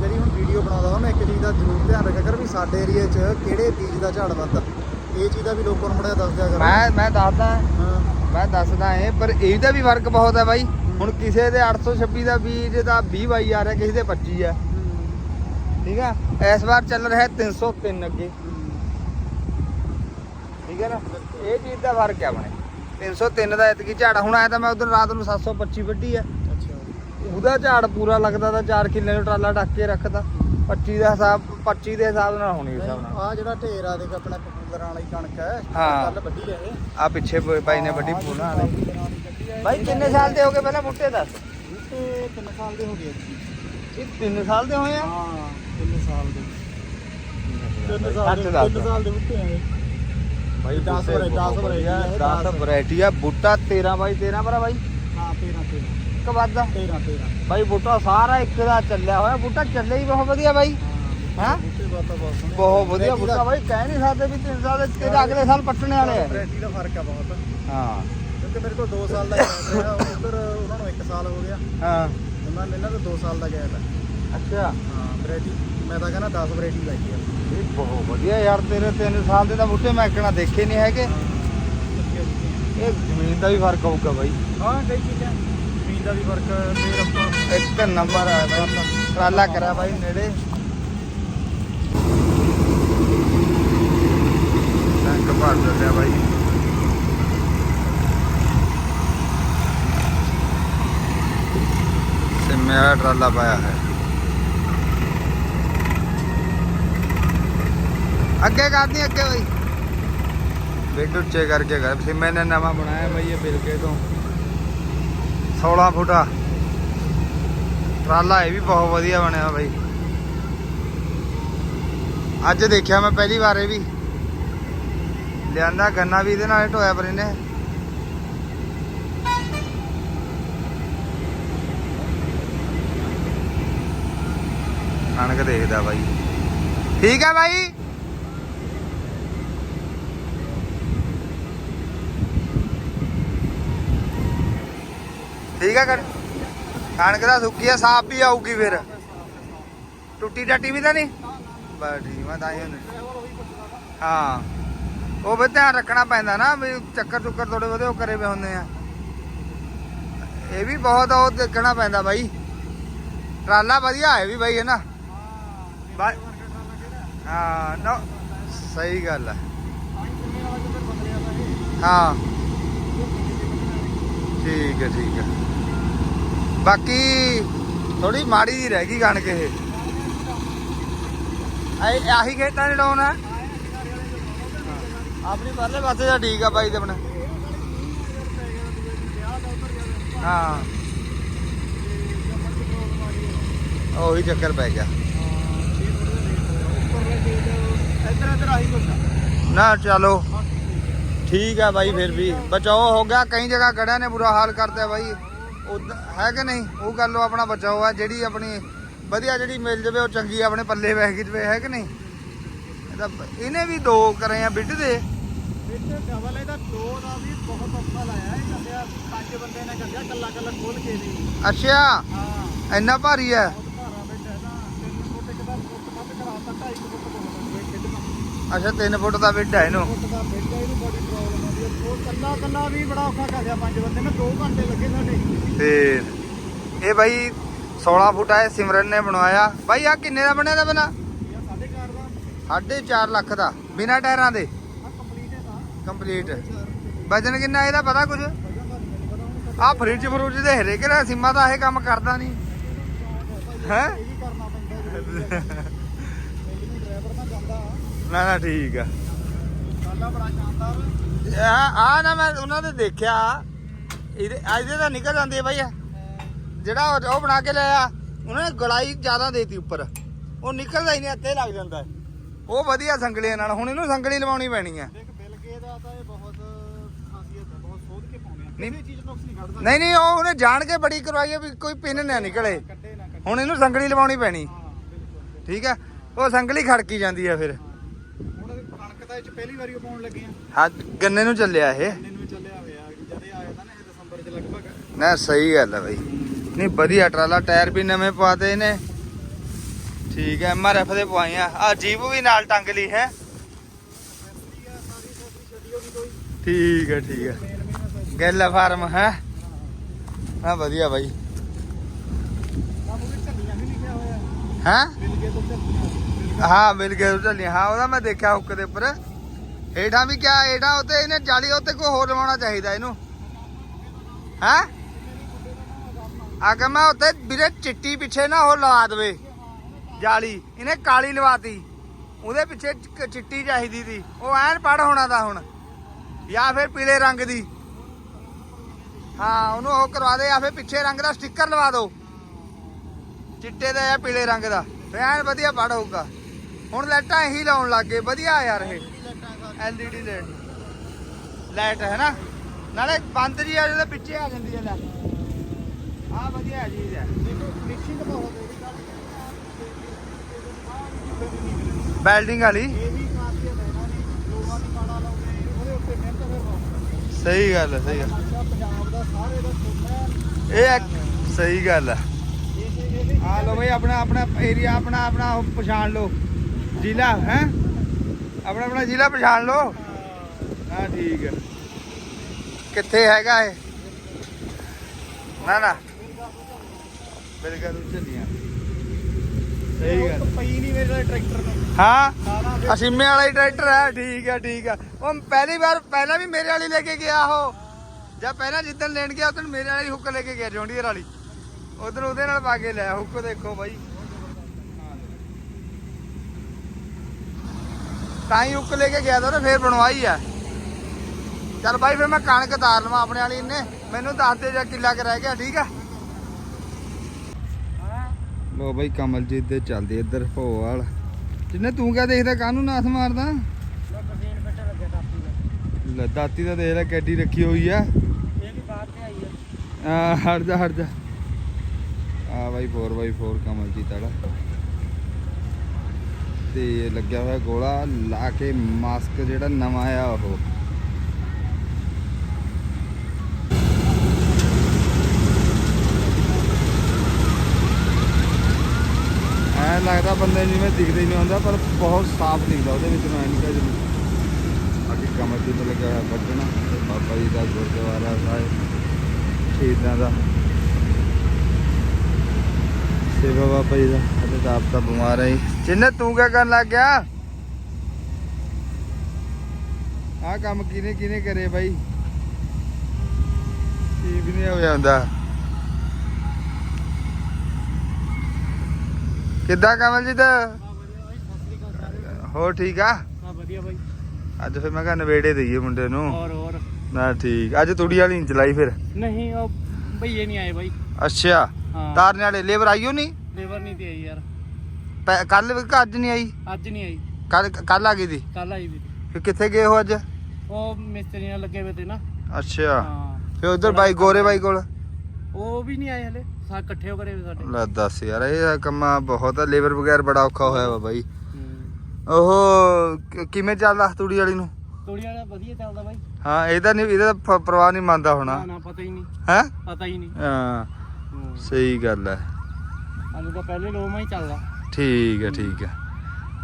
ਜਿਹੜੀ ਹੁਣ ਵੀਡੀਓ ਬਣਾਉਂਦਾ ਮੈਂ ਇੱਕ ਚੀਜ਼ ਦਾ ਜ਼ਰੂਰ ਧਿਆਨ ਰੱਖਿਆ ਕਰ ਵੀ ਸਾਡੇ ਏਰੀਆ 'ਚ ਕਿਹੜੇ ਬੀਜ ਦਾ ਝਾੜ ਵੱਧਦਾ। ਇਹ ਚੀਜ਼ ਦਾ ਵੀ ਲੋਕਾਂ ਨੂੰ ਮੜਿਆ ਦੱਸ ਦਿਆ ਕਰ। ਮੈਂ ਮੈਂ ਦੱਸਦਾ। ਹਾਂ। ਮੈਂ ਦੱਸਦਾ ਇਹ ਪਰ ਇਹਦਾ ਵੀ ਫ਼ਰਕ ਬਹੁਤ ਹੈ ਬਾਈ। ਹੁਣ ਕਿਸੇ ਦੇ 826 ਦਾ ਬੀਜ ਦਾ 20 ਬਾਈ ਆ ਰਿਹਾ ਕਿਸੇ ਦੇ 25 ਆ। ਠੀਕ ਆ? ਇਸ ਵਾਰ ਚੱਲ ਰਿਹਾ 303 ਅੱਗੇ। ਠੀਕ ਹੈ ਨਾ? ਇਹ ਚੀਜ਼ ਦਾ ਫ਼ਰਕ ਹੈ ਆਪਣੇ। 303 ਦਾ ਇਤਕੀ ਝਾੜ ਹੁਣ ਆਇਆ ਤਾਂ ਮੈਂ ਉਧਰ ਰਾਤ ਨੂੰ 725 ਵੱਢੀ ਆ। ਉਹਦਾ ਝਾੜ ਪੂਰਾ ਲੱਗਦਾ ਤਾਂ 4 ਕਿੱਲੇ ਨੂੰ ਟਰਾਲਾ ਢੱਕ ਕੇ ਰੱਖਦਾ 25 ਦਾ ਹਿਸਾਬ 25 ਦੇ ਹਿਸਾਬ ਨਾਲ ਹੋਣੀ ਹਿਸਾਬ ਨਾਲ ਆ ਜਿਹੜਾ ਢੇਰ ਆ ਦੇਖ ਆਪਣਾ ਪਪੂਲਰਾਂ ਵਾਲੀ ਕਣਕ ਹੈ ਹਾਂ। ਕੱਲ ਵੱਢੀ ਆ ਇਹ ਆ ਪਿੱਛੇ ਬ- ਬਾਈ ਨੇ ਵੱਡੀ ਪੂਣਾ ਵਾਲੇ ਆ। ਬਾਈ ਕਿੰਨੇ ਸਾਲ ਦੇ ਹੋ ਗਏ ਪਹਿਲਾਂ ਬੁੱਟੇ ਦੱਸ ਬੂਟੇ ਤਿੰਨ ਸਾਲ ਦੇ ਹੋ ਗਏ ਜੀ। ਇਹ 3 ਸਾਲ ਦੇ ਹੋਏ ਆ ਹਾਂ ਤਿੰਨ ਸਾਲ ਦੇ ਤਿੰਨ ਸੱਚ ਸਾਲ ਦੇ ਦੱਸ। ਤਿੰਨ ਸਾਲ ਦੇ ਬੂਟੇ ਆ ਇਹ। ਬਾਈ ਦਸ ਬੂਟੇ ਵਰਾਇਟੀ- ਦਸ ਬਹੁਤ ਵਰਾਇਟੀ ਵਧੀਆ, ਆ ਇਹ, ਦਸ ਦਸ। ਵੈਰਾਈਟੀ ਆ ਬੂਟਾ 13 ਬਾਈ 13 ਭਰਾ ਬਾਈ ਹਾਂ 13 13 ਇੱਕ ਵੱਧ। ਆ 13 13 ਬਾਈ ਬੂਟਾ ਸਾਰਾ ਇੱਕ ਦਾ ਚੱਲਿਆ ਹੋਇਆ। ਬੂਟਾ ਚੱਲੇ ਹੀ ਬਹੁਤ ਵਧੀਆ ਬਾਈ। ਹੈਂ? ਬੂਟੇ ਬਹੁਤ ਆ, ਬਹੁਤ ਸੋਹਣੇ। ਬਹੁਤ ਵਧੀਆ ਬੂਟਾ ਬਾਈ। ਕਹਿ ਨਹੀਂ ਸਕਦੇ ਵੀ 3 ਸਾਲ ਦੇ ਤੇਰੇ ਅਗਲੇ ਸਾਲ ਪੱਟਣੇ ਵਾਲੇ ਆ। ਵੈਰਾਈਟੀ ਦਾ ਫ਼ਰਕ ਆ ਬਹੁਤ। ਹਾਂ। ਕਿਉਂਕਿ ਮੇਰੇ ਕੋਲ 2 ਸਾਲ ਦਾ ਗੈਪ ਰਿਹਾ ਉਧਰ ਉਹਨਾਂ ਨੂੰ 1 ਸਾਲ ਹੋ ਗਿਆ। ਹਾਂ। ਉਹਨਾਂ ਨੇ ਇਹਨਾਂ ਦਾ 2 ਸਾਲ ਦਾ ਗੈਪ ਹੈ ਅੱਛਾ। ਹਾਂ ਵੈਰਾਈਟੀ ਮੈਂ ਤਾਂ ਕਹਿੰਦਾ 10 ਵੈਰਾਈਟੀ ਲਾਈ ਆ। ਇਹ ਬਹੁਤ ਵਧੀਆ ਯਾਰ ਤੇਰੇ 3 ਸਾਲ ਦੇ ਤਾਂ ਬੂਟੇ ਮੈਂ ਕਿਹੜਾ ਦੇਖੇ ਨਹੀਂ ਹੈਗੇ। ਇਹ ਜ਼ਮੀਨ ਦਾ ਵੀ ਫ਼ਰਕ ਹੋਊਗਾ ਬਾਈ। ਹਾਂ ਕਈ ਚੀਜ਼ਾਂ ਦਾ ਵੀ ਫ਼ਰਕ ਤੇ ਆਪਾਂ ਇੱਕ ਨੰਬਰ ਆ ਬਾਈ। ਟਰਾਲਾ ਕਰਿਆ ਬਾਈ ਨੇੜੇ। ਟੈਂਕ ਭਰ ਦਿੰਦੇ ਆ ਬਾਈ। ਸਿੰਮੇ ਵਾਲਾ ਟਰਾਲਾ ਪਾਇਆ ਹੈ ਅੱਗੇ ਕਰਦੀ ਅੱਗੇ ਬਾਈ। ਬੇਟ ਉੱਚੇ ਕਰਕੇ ਕਰ। ਸਿੰਮੇ ਨੇ ਨਵਾਂ ਬਣਾਇਆ ਬਾਈ ਇਹ ਬਿਲਕੇ ਤੋਂ। 16 ਫੁੱਟਾ ਟਰਾਲਾ ਇਹ ਵੀ ਬਹੁਤ ਵਧੀਆ ਬਣਿਆ ਬਾਈ। ਅੱਜ ਦੇਖਿਆ ਮੈਂ ਪਹਿਲੀ ਵਾਰ ਇਹ ਵੀ। ਲਿਆਂਦਾ ਗੰਨਾ ਵੀ ਇਹਦੇ ਨਾਲ ਢੋਇਆ ਪਰ ਇਹਨੇ। ਕਣਕ ਦੇਖਦਾ ਬਾਈ। ਠੀਕ ਹੈ ਬਾਈ? ਠੀਕ ਹੈ ਕਣ? ਕਣਕ ਦਾ ਸੁੱਕੀ ਆ, ਸਾਫ਼ ਵੀ ਆਊਗੀ ਫਿਰ। ਟੁੱਟੀ ਟੱਟੀ ਵੀ ਤਾਂ ਨਹੀਂ? ਬਸ ਠੀਕ, ਮੈਂ ਤਾਂ ਹੀ ਹਾਂ। ਉਹ ਵੀ ਧਿਆਨ ਰੱਖਣਾ ਪੈਂਦਾ ਨਾ ਵੀ ਚੱਕਰ ਚੁੱਕਰ ਥੋੜੇ ਬਹੁਤੇ ਉਹ ਕਰੇ ਵੇ ਹੁੰਦੇ ਆ। ਇਹ ਵੀ ਬਹੁਤ ਉਹ ਦੇਖਣਾ ਪੈਂਦਾ ਬਾਈ। ਟਰਾਲਾ ਵਧੀਆ ਹੈ ਵੀ ਬਾਈ ਹੈ ਨਾ ਹਾਂ, ਨਾ, ਸਹੀ ਗੱਲ ਹੈ ਹਾਂ। ਠੀਕ ਹੈ ਠੀਕ ਹੈ ਬਾਕੀ ਥੋੜੀ ਮਾੜੀ ਜੀ ਰਹਿ ਗਈ ਕਣਕ ਇਹ ਆਹੀ ਆਹੀ ਖੇਤਾਂ ਦੇ ਡਾਉਨ ਹੈ ਆਪਣੀ ਪਰਲੇ ਪਾਸੇ ਦਾ ਠੀਕ ਆ ਬਾਈ ਦੇ ਆਪਣਾ ਹਾਂ ਉਹੀ ਚੱਕਰ ਪੈ ਗਿਆ ਇੱਧਰ ਇੱਧਰ ਆਹੀ ਕੁਛ ਆ। ਨਾ ਚਲੋ ਠੀਕ ਆ ਬਾਈ ਫਿਰ ਵੀ ਬਚਾਓ ਹੋ ਗਿਆ ਕਈ ਜਗ੍ਹਾ ਗੜਿਆਂ ਨੇ ਬੁਰਾ ਹਾਲ ਕਰਤਾ ਬਾਈ ਉਦਾਂ ਹੈ ਕਿ ਨਹੀਂ? ਉਹ ਗੱਲ ਉਹ ਆਪਣਾ ਬਚਾਓ ਆ ਜਿਹੜੀ ਆਪਣੀ ਵਧੀਆ ਜਿਹੜੀ ਮਿਲ ਜਵੇ ਉਹ ਚੰਗੀ ਆਪਣੇ ਪੱਲੇ ਬਹਿ ਗਈ ਜਵੇ ਹੈ ਕਿ ਨਹੀਂ? ਇਹਦਾ ਇਹਨੇ ਵੀ ਦੋ ਕਰੇ ਆ ਬਿੱਡ ਦੇ। ਵਿੱਚ ਡਬਲ ਇਹਦਾ ਦੋ ਦਾ ਵੀ ਬਹੁਤ ਔਖਾ ਲਾਇਆ ਇਹ ਕੱਲਿਆ ਪੰਜ ਬੰਦੇ ਨੇ ਕੱਲਿਆ ਕੱਲਾ ਕੱਲਾ ਖੋਲ ਕੇ ਨਹੀਂ ਅੱਛਾ ਹਾਂ। ਇੰਨਾ ਭਾਰੀ ਹੈ? ਫੁੱਟ ਦਾ ਅੱਛਾ 3 ਫੁੱਟ ਦਾ ਬਿੱਡ ਹੈ ਇਹਨੂੰ। ਬੜੀ ਪ੍ਰੋਬਲਮ ਕੱਲਾ ਕੱਲਾ ਵੀ ਬੜਾ ਔਖਾ ਕਰ ਲਿਆ ਪੰਜ ਬੰਦੇ ਨੇ 2 ਘੰਟੇ ਲੱਗੇ ਸਾਡੇ। ਫੇਰ ਇਹ ਬਾਈ 16 ਫੁੱਟ ਹੈ ਸਿਮਰਨ ਨੇ ਬਣਵਾਇਆ। ਬਾਈ ਆ ਕਿੰਨੇ ਦਾ ਬਣਿਆ ਦਾ ਬਣਾ? ਇਹ ਸਾਡੇ ਘਰ ਦਾ। ਸਾਢੇ ਚਾਰ ਲੱਖ ਦਾ ਬਿਨਾ ਟਾਇਰਾਂ ਦੇ। ਕੰਪਲੀਟ ਤਾਂ ਵਜਨ ਕਿੰਨਾ ਇਹਦਾ ਪਤਾ ਕੁਝ ਆ ਫਰਿੱਜ ਫਰੂਜ ਦੇ ਹਰੇਕ ਦਾ ਸਿੰਮਾ ਦਾ ਇਹ ਕੰਮ ਕਰਦਾ ਨਹੀਂ। ਹੈ? ਨਾ ਨਾ ਠੀਕ ਆ। ਸਾਡਾ ਬੜਾ ਸ਼ਾਨਦਾਰ। ਆ ਆ ਨਾ ਮੈਂ ਉਹਨਾਂ ਦੇ ਦੇਖਿਆ। ਇਹਦੇ ਇਹਦੇ ਤਾਂ ਨਿਕਲ ਜਾਂਦੀ ਬਾਈ। ਜਿਹੜਾ ਉਹ- ਬਣਾ ਕੇ ਲਿਆ ਉਹਨਾਂ ਨੇ ਗਲਾਈ ਜ਼ਿਆਦਾ ਦੇਤੀ ਉੱਪਰ। ਉਹ ਨਿਕਲਦਾ ਹੀ ਨਹੀਂ ਅੱਤੇ ਲੱਗ ਜਾਂਦਾ। ਉਹ ਵਧੀਆ ਸੰਗਲੀਆਂ ਨਾਲ ਹੁਣ ਇਹਨੂੰ ਸੰਗਲੀ ਲਵਾਉਣੀ ਪੈਣੀ ਹੈ ਦੇਖ ਬਿਲਗੇ ਦਾ ਤਾਂ ਇਹ ਬਹੁਤ ਖਾਸੀਅਤ ਹੈ ਬਹੁਤ ਸੋਧ ਕੇ ਪਾਉਂਦੇ ਆ। ਨਹੀਂ। ਕਿਸੇ ਚੀਜ਼ ਨੁਕਸ ਨਹੀਂ ਕੱਢਦਾ। ਨਹੀਂ ਨਹੀਂ ਉਹ ਉਹਨੇ ਜਾਣ ਕੇ ਬੜੀ ਕਰਵਾਈ ਹੈ ਵੀ ਕੋਈ ਪਿੰਨ ਨਾ ਨਿਕਲੇ। ਹੁਣ ਇਹਨੂੰ ਸੰਗਲੀ ਲਵਾਉਣੀ ਪੈਣੀ। ਠੀਕ ਹੈ ਉਹ ਸੰਗਲੀ ਖੜਕੀ ਜਾਂਦੀ ਹੈ ਫਿਰ। ਤਾਂ ਇਹ ਚ ਪਹਿਲੀ ਵਾਰੀ ਉਹ ਪਾਉਣ ਲੱਗੇ ਆ। ਹਾਂ ਗੰਨੇ ਨੂੰ ਚੱਲਿਆ ਇਹ। ਇੰਨੇ ਨੂੰ ਚੱਲਿਆ ਹੋਇਆ ਜਦ ਇਹ ਆਇਆ ਤਾਂ ਨਾ ਇਹ ਦਸੰਬਰ ਚ ਲਗਭਗ। ਨਾ ਸਹੀ ਗੱਲ ਹੈ ਬਾਈ। ਨਹੀਂ ਵਧੀਆ ਟਰਾਲਾ ਟਾਇਰ ਵੀ ਨਵੇਂ ਪਵਾਤੇ ਇਹਨੇ। ਠੀਕ ਹੈ ਐਮਆਰਐਫ ਦੇ ਪਵਾਏ ਆ। ਆ ਜੀਪ ਵੀ ਨਾਲ ਟੰਗ ਲਈ ਹੈ? ਆ ਠੀਕ ਹੈ ਠੀਕ ਹੈ ਗੈਲਾ ਫਾਰਮ ਹੈ? ਹਾਂ ਵਧੀਆ ਬਾਈ। ਹਾਂ? ਹਾਂ, ਮਿਲ ਗਏ ਚੱਲੀ ਹਾਂ, ਉਹਦਾ ਮੈਂ ਦੇਖਿਆ ਹੁੱਕ ਦੇ ਉੱਪਰ। ਹੇਠਾਂ ਵੀ ਕਿਆ, ਹੇਠਾਂ ਉੱਤੇ ਇਹਨੇ ਜਾਲੀ ਉੱਤੇ ਕੋਈ ਹੋਰ ਲਵਾਉਣਾ ਚਾਹੀਦਾ ਇਹਨੂੰ। ਹੈ? ਆ ਮੈਂ ਉੱਤੇ ਵੀਰੇ ਚਿੱਟੀ ਪਿੱਛੇ ਨਾ ਉਹ ਲਵਾ ਦੇਵੇ, ਜਾਲੀ। ਇਹਨੇ ਕਾਲੀ ਲਵਾਤੀ। ਉਹਦੇ ਪਿੱਛੇ ਚਿੱਟੀ ਚਾਹੀਦੀ ਸੀ। ਉਹ ਐਨ ਪੜ ਹੋਣਾ ਦਾ ਹੁਣ। ਜਾਂ ਫਿਰ ਪੀਲੇ ਰੰਗ ਦੀ। ਹਾਂ, ਉਹਨੂੰ ਉਹ ਕਰਵਾ ਦੇ, ਜਾਂ ਫਿਰ ਪਿੱਛੇ ਰੰਗ ਦਾ ਸਟicker ਲਵਾ ਦਿਓ ਚਿੱਟੇ ਦਾ ਜਾਂ ਪੀਲੇ ਰੰਗ ਦਾ। ਫਿਰ ਐਨ ਵਧੀਆ ਪੜ ਹੋਊਗਾ। ਹੁਣ ਲਾਈਟਾਂ ਇਹੀ ਲਾਉਣ ਲੱਗ ਵਧੀਆ ਯਾਰ ਇਹ। ਐਲਈਡੀ ਲਾਈਟ ਲਾਈਟ ਹੈ ਨਾ? ਨਾਲੇ ਬੰਦ ਜੀ ਆ ਜਿਹਦੇ ਪਿੱਛੇ ਆ ਜਾਂਦੀ ਹੈ ਲੈ ਆ ਵਧੀਆ ਚੀਜ਼ ਹੈ ਫਿਨਿਸ਼ਿੰਗ ਬਹੁਤ ਬੈਲਡਿੰਗ ਵਾਲੀ। ਸਹੀ ਗੱਲ ਹੈ ਸਹੀ ਗੱਲ ਇਹ ਸਹੀ ਗੱਲ ਹੈ ਆ ਲੋ ਬਈ, ਆਪਣਾ ਆਪਣਾ ਏਰੀਆ ਆਪਣਾ ਆਪਣਾ ਪਛਾਣ ਲਓ। ਜ਼ਿਲ੍ਹਾ ਹੈ? ਆਪਣਾ ਆਪਣਾ ਜ਼ਿਲ੍ਹਾ ਪਛਾਣ ਲਓ। ਹਾਂ ਠੀਕ ਹੈ। ਕਿੱਥੇ ਹੈਗਾ ਇਹ? ਨਾ ਨਾ। ਬਿਲਕੁਲ ਚੱਲੀਆਂ ਸਹੀ ਗੱਲ। ਪਈ ਨਹੀਂ ਮੇਰੇ ਟਰੈਕਟਰ ਨੂੰ ਹਾਂ? ਅਸੀਮੇ ਵਾਲਾ ਹੀ ਟਰੈਕਟਰ ਹੈ। ਠੀਕ ਹੈ ਠੀਕ ਹੈ। ਉਹ ਪਹਿਲੀ ਵਾਰ ਪਹਿਲਾਂ ਵੀ ਮੇਰੇ ਵਾਲੀ ਲੈ ਕੇ ਗਿਆ ਉਹ। ਜਾਂ ਪਹਿਲਾਂ ਜਿੱਦਣ ਲੈਣ ਗਿਆ ਉਦੋਂ ਮੇਰੇ ਵਾਲੀ ਹੁੱਕ ਲੈ ਕੇ ਗਿਆ ਜੌਂਡੀਅਰ ਵਾਲੀ। ਉਧਰ ਉਹਦੇ ਨਾਲ ਪਾ ਕੇ ਲਿਆ ਹੁੱਕ ਦੇਖੋ ਬਾਈ। ਤਾਂ ਹੀ ਹੁੱਕ ਲੈ ਕੇ ਗਿਆ ਤਾਂ ਫੇਰ ਬਣਵਾਈ ਆ। ਚੱਲ ਬਾਈ, ਫੇਰ ਮੈਂ ਕਣਕ ਤਾਰ ਲਵਾਂ ਆਪਣੇ ਵਾਲੀ ਇਹਨੇ। ਮੈਨੂੰ ਦੱਸ ਦੇ ਜਾਂ ਕਿੱਲਾ ਕੁ ਰਹਿ ਗਿਆ, ਠੀਕ ਆ? ਲੋ ਬਾਈ, ਕਮਲਜੀਤ ਦੇ ਚੱਲਦੇ ਇੱਧਰ ਭੋਵਾਲ। ਜਿੰਨੇ ਤੂੰ ਕਿਆ ਦੇਖਦਾ, ਕਾਹਨੂੰ ਨਾਸ ਮਾਰਦਾ? ਮਸ਼ੀਨ ਲੈ, ਦਾਤੀ ਦਾ ਦੇਖ ਲੈ, ਕੈਡੀ ਰੱਖੀ ਹੋਈ ਆ। ਇਹ ਵੀ ਬਾਹਰ ਤੇ ਆਈ ਆ, ਹਟ ਜਾ ਹਟ ਜਾ। ਆ ਬਾਈ 4x4 ਕਮਲਜੀਤ ਵਾਲਾ। ਤੇ ਲੱਗਿਆ ਹੋਇਆ ਗੋਲਾ ਲਾ ਕੇ ਮਾਸਕ ਜਿਹੜਾ ਨਵਾਂ ਆ ਉਹ। ਐ ਲੱਗਦਾ ਬੰਦੇ ਜਿਵੇਂ ਦਿਖਦੇ ਹੀ ਨਹੀਂ ਹੁੰਦਾ, ਪਰ ਬਹੁਤ ਸਾਫ਼ ਦਿਖਦਾ ਉਹਦੇ ਵਿੱਚ ਨੂੰ ਐਨਕਾ ਜਿਹੀ ਬਾਕੀ ਕਮਰ ਦੀ ਤੇ ਲੱਗਾ ਹੋਇਆ ਵੱਢਣਾ, ਤੇ ਬਾਬਾ ਜੀ ਦਾ ਗੁਰਦੁਆਰਾ ਸਾਹਿਬ, ਸ਼ਹੀਦਾਂ ਦਾ। ਸੇਵਾ ਬਾਬਾ ਜੀ ਦਾ। ਤਾਂ ਆਪ ਤਾਂ ਬਿਮਾਰ ਹੈ ਚਿੰਨੇ ਤੂੰ ਕਿਆ ਕਰਨ ਲੱਗ ਗਿਆ? ਆਹ ਕੰਮ ਕਿਨੇ ਕਿਨੇ ਕਰੇ ਬਾਈ? ਕੀ ਵੀ ਨਹੀਂ ਹੋ ਜਾਂਦਾ। ਕਿੱਦਾਂ ਕਮਲ ਜੀ ਦਾ ਹੋਰ ਠੀਕ ਆ? ਵਧੀਆ ਬਾਈ। ਅੱਜ ਫਿਰ ਮੈਂ ਕਿਹਾ ਨਵੇੜੇ ਦਈਏ ਮੁੰਡੇ ਨੂੰ। ਹੋਰ ਹੋਰ। ਨਾ ਠੀਕ। ਅੱਜ ਤੂੜੀ ਵਾਲੀ ਨਹੀਂ ਚਲਾਈ ਫਿਰ? ਨਹੀਂ ਉਹ ਭਈਏ ਨਹੀਂ ਆਏ ਬਾਈ। ਅੱਛਾ। ਤਾਰਨੇ ਵਾਲੇ ਲੇਬਰ ਆਈਓ ਨਹੀਂ ਲੇਬਰ ਨਹੀਂ ਤੇ ਆਈ ਯਾਰ। ਕੱਲ ਅੱਜ ਨਹੀਂ ਆਈ? ਅੱਜ ਨਹੀਂ ਆਈ। ਕੱਲ ਕੱਲ ਆ ਗਈ ਦੀ? ਕੱਲ ਆਈ ਵੀ ਫਿਰ ਕਿੱਥੇ ਗਏ ਹੋ ਅੱਜ? ਉਹ ਮਿਸਤਰੀ ਨਾਲ ਲੱਗੇ ਹੋਏ ਤੇ ਨਾ। ਅੱਛਾ। ਹਾਂ। ਫਿਰ ਉਧਰ ਬਾਈ ਗੋਰੇ ਬਾਈ ਕੋਲ? ਉਹ ਵੀ ਨਹੀਂ ਆਏ ਹਲੇ। ਸਾ ਇਕੱਠੇ ਹੋ ਕਰੇ ਸਾਡੇ। ਲੈ ਦੱਸ ਯਾਰ ਇਹ ਕੰਮਾਂ ਬਹੁਤ ਆ। ਲੇਬਰ ਬਗੈਰ ਬੜਾ ਔਖਾ ਹੋਇਆ ਵਾ ਬਾਈ। ਉਹ ਕਿ- ਕਿਵੇਂ ਚੱਲਦਾ ਤੂੜੀ ਵਾਲੀ ਨੂੰ? ਤੂੜੀ ਵਾਲਾ ਵਧੀਆ ਚੱਲਦਾ ਬਾਈ। ਹਾਂ ਇਹਦਾ ਨਹੀਂ ਇਹਦਾ ਤਾਂ ਪ- ਪਰਵਾਹ ਨਹੀਂ ਮੰਨਦਾ ਹੋਣਾ। ਨਾ ਨਾ ਪਤਾ ਹੀ ਨਹੀਂ। ਹੈ? ਪਤਾ ਹੀ ਨਹੀਂ। ਹਾਂ। ਹੂੰ। ਸਹੀ ਗੱਲ ਹੈ। ਅੱਜ ਤਾਂ ਪਹਿਲੇ ਲੋਮਾ ਹੀ ਚੱਲਦਾ। ਠੀਕ ਹੈ ਠੀਕ ਹੈ।